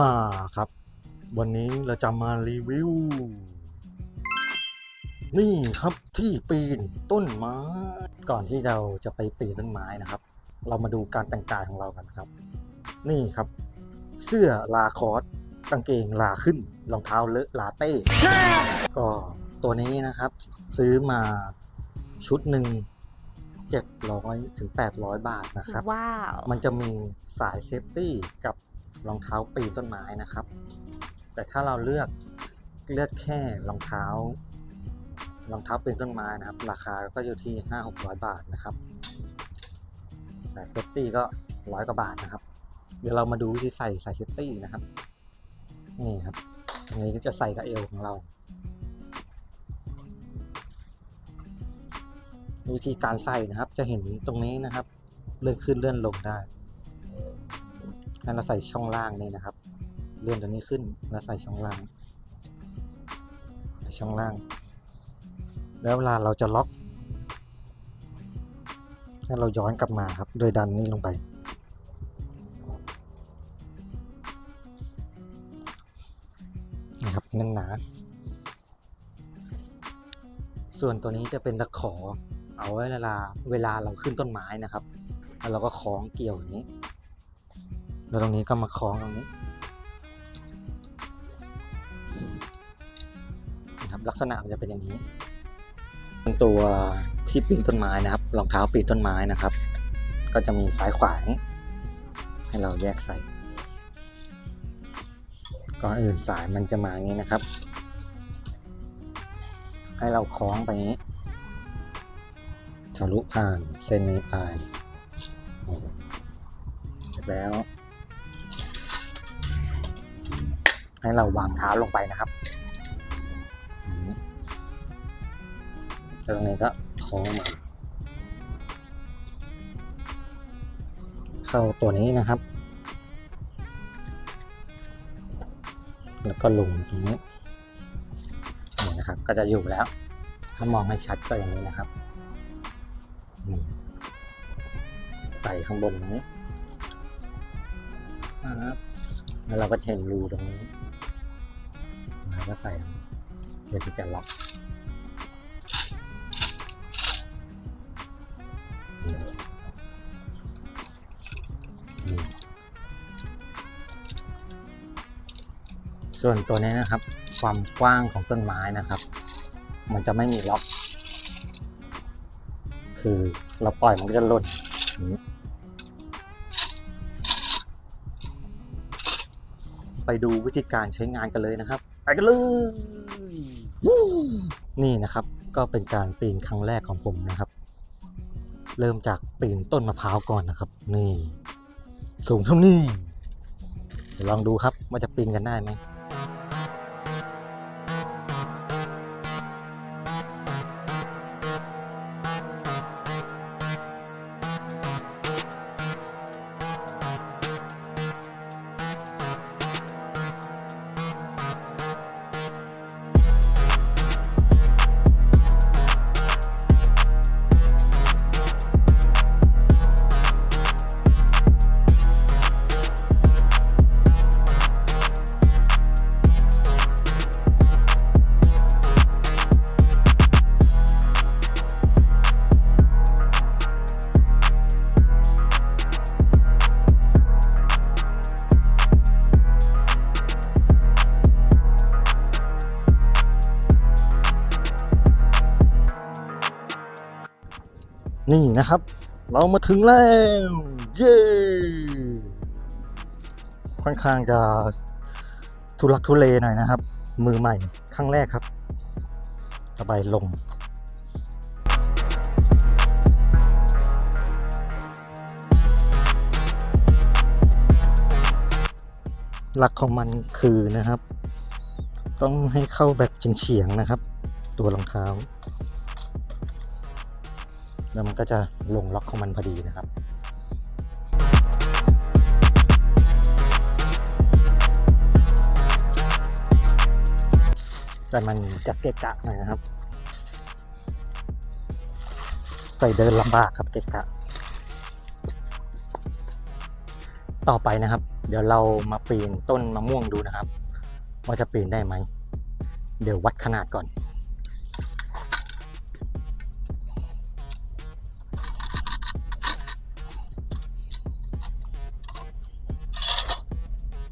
มาครับ วันนี้เราจะมารีวิว นี่ครับที่ปีนต้นไม้ ก่อนที่เราจะไปปีนต้นไม้นะครับ เรามาดูการแต่งกายของเรากันครับ นี่ครับ เสื้อลาคอสกางเกงลาขึ้นรองเท้าเลอะลาเต้ก็ตัวนี้นะครับ ซื้อมาชุดหนึ่ง700ถึง800 บาทนะครับว้าวมันจะมีสายเซฟตี้กับ รองเท้าปีนต้นไม้นะครับ แต่ถ้าเราเลือกเลือกแค่รองเท้ารองเท้าปีนต้นไม้นะครับ ราคาก็อยู่ที่ห้าหกร้อยบาทนะครับสายเซฟตี้ก็ร้อยกว่าบาทนะครับ เดี๋ยวเรามาดูวิธีใส่สายเซฟตี้นะครับ นี่ครับอันนี้ก็จะใส่กับเอวของเรา วิธีการใส่นะครับ จะเห็นตรงนี้นะครับ เลื่อนขึ้นเลื่อนลงได้ ให้เราใส่ช่องล่างนี่นะครับ เลื่อนตัวนี้ขึ้นแล้วใส่ช่องล่างใส่ช่องล่าง แล้วเวลาเราจะล็อกให้เราย้อนกลับมาครับ โดยดันนี่ลงไป นะครับแน่นหนา ส่วนตัวนี้จะเป็นตะขอ เอาไว้เวลาเวลาเราขึ้นต้นไม้นะครับ แล้วเราก็คล้องเกี่ยวอย่างนี้ แล้วตรงนี้ก็มาคล้องตรงนี้นะครับลักษณะมันจะเป็นอย่างนี้เป็นตัวที่ปีนต้นไม้นะครับรองเท้าปีนต้นไม้นะครับ ก็จะมีซ้ายขวางนี้ให้เราแยกใส่ก่อนอื่นสายมันจะมาอย่างนี้นะครับ ให้เราคล้องไปอย่างนี้ทะลุผ่านเส้นนี้ไปเสร็จแล้ว ให้เราวางเท้าลงไปนะครับตรงนี้ก็คล้องมาเข้าตัวนี้นะครับ แล้วก็ลงตรงนี้นี่นะครับ ก็จะอยู่แล้ว ถ้ามองให้ชัดก็อย่างนี้นะครับนี่ใส่ข้างบนนี้นะครับ แล้วเราก็เห็นรูตรงนี้แล้วก็ใส่เพื่อที่จะล็อกส่วนตัวนี้นะครับ ความกว้างของต้นไม้นะครับ มันจะไม่มีล็อก คือเราปล่อยมันก็จะหล่น ไปดูวิธีการใช้งานกันเลยนะครับ ไปกันเลย นี่นะครับ ก็เป็นการปีนครั้งแรกของผมนะครับ เริ่มจากปีนต้นมะพร้าวก่อนนะครับ นี่ สูงเท่านี้เดี๋ยวลองดูครับว่าจะปีนกันได้ไหม นี่นะครับ เรามาถึงแล้ว เย้ค่อนข้างจะทุลักทุเลหน่อยนะครับ มือใหม่ครั้งแรกครับระบายลง หลักของมันคือนะครับ ต้องให้เข้าแบบเฉียงๆนะครับ ตัวรองเท้า แล้วมันก็จะลงล็อกของมันพอดีนะครับแต่มันจะเกะกะหน่อยนะครับใส่เดินลำบากครับเกะกะ ต่อไปนะครับ เดี๋ยวเรามาปีนต้นมะม่วงดูนะครับ ว่าจะปีนได้ไหม เดี๋ยววัดขนาดก่อน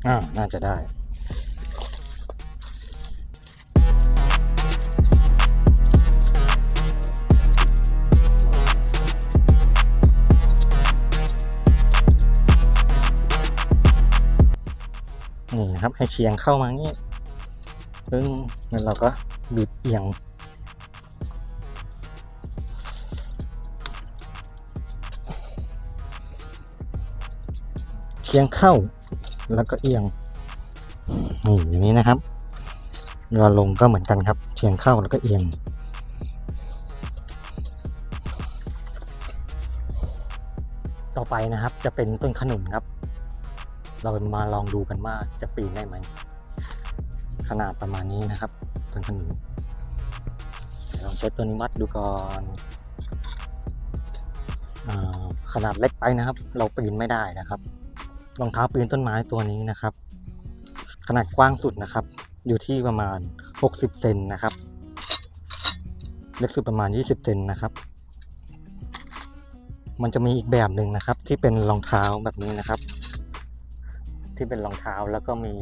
อ่าน่าจะได้นี่นะครับให้เชียงเข้ามานี่ซึ่งแล้วเราก็บีบเอียงเชียงเข้า แล้วก็เอียงนี่อย่างนี้นะครับเวลาลงก็เหมือนกันครับเชียงเข้าแล้วก็เอียงต่อไปนะครับจะเป็นต้นขนุนครับ เรามาลองดูกันว่าจะปีนได้ไหม ขนาดประมาณนี้นะครับ ต้นขนุนลองใช้ตัวนี้วัดดูก่อนอขนาดเล็กไปนะครับ เราปีนไม่ได้นะครับ รองเท้าปีนต้นไม้ตัวนี้นะครับ ขนาดกว้างสุดนะครับ อยู่ที่ประมาณ 60 เซนนะครับ เล็กสุดประมาณ 20 เซนนะครับ มันจะมีอีกแบบหนึ่งนะครับ ที่เป็นรองเท้าแบบนี้นะครับ ที่เป็นรองเท้าแล้วก็มี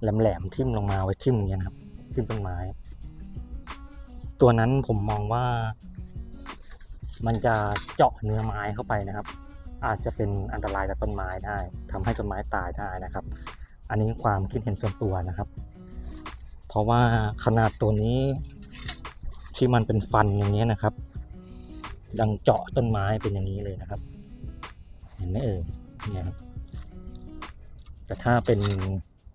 แหลมๆทิ่มลงมาไว้ทิ่มอย่างเงี้ยนะครับทิ่มต้นไม้ ตัวนั้นผมมองว่า มันจะเจาะเนื้อไม้เข้าไปนะครับ อาจจะเป็นอันตรายกับต้นไม้ได้ทำให้ต้นไม้ตายได้นะครับ อันนี้ความคิดเห็นส่วนตัวนะครับ เพราะว่าขนาดตัวนี้ที่มันเป็นฟันอย่างนี้นะครับ ดังเจาะต้นไม้เป็นอย่างนี้เลยนะครับ เห็นไหมเอ่ยเนี่ยครับแต่ถ้าเป็น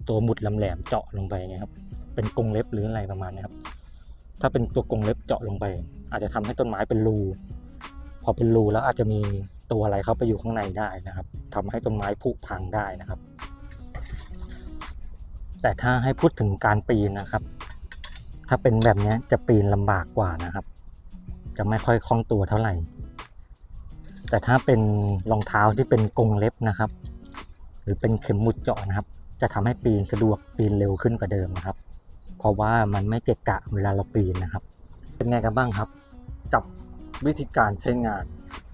ตัวหมุดลแหลมๆเจาะลงไปเนี่ยครับ เป็นกรงเล็บหรืออะไรประมาณนี้ครับ ถ้าเป็นตัวกรงเล็บเจาะลงไป อาจจะทำให้ต้นไม้เป็นรู พอเป็นรูแล้วอาจจะมี ตัวอะไรเข้าไปอยู่ข้างในได้นะครับทำให้ต้นไม้ผุพังได้นะครับ แต่ถ้าให้พูดถึงการปีนนะครับ ถ้าเป็นแบบนี้จะปีนลำบากกว่านะครับ จะไม่ค่อยคล่องตัวเท่าไหร่ แต่ถ้าเป็นรองเท้าที่เป็นกรงเล็บนะครับ หรือเป็นเข็มมุดเจาะนะครับ จะทำให้ปีนสะดวกปีนเร็วขึ้นกว่าเดิมนะครับ เพราะว่ามันไม่เกะกะเวลาเราปีนนะครับ เป็นไงกันบ้างครับ กับวิธีการใช้งาน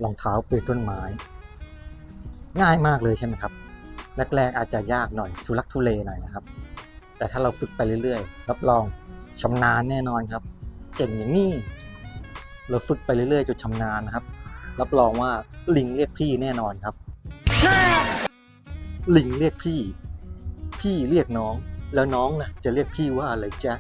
รองเท้าปีนต้นไม้ ง่ายมากเลยใช่ไหมครับแรกๆอาจจะยากหน่อยทุลักทุเลหน่อยนะครับ แต่ถ้าเราฝึกไปเรื่อยๆ รับรองชำนาญแน่นอนครับ เก่งอย่างนี้ เราฝึกไปเรื่อยๆจนชำนาญนะครับ รับรองว่าลิงเรียกพี่แน่นอนครับ ลิงเรียกพี่ พี่เรียกน้อง แล้วน้องนะจะเรียกพี่ว่าอะไรจ๊ะ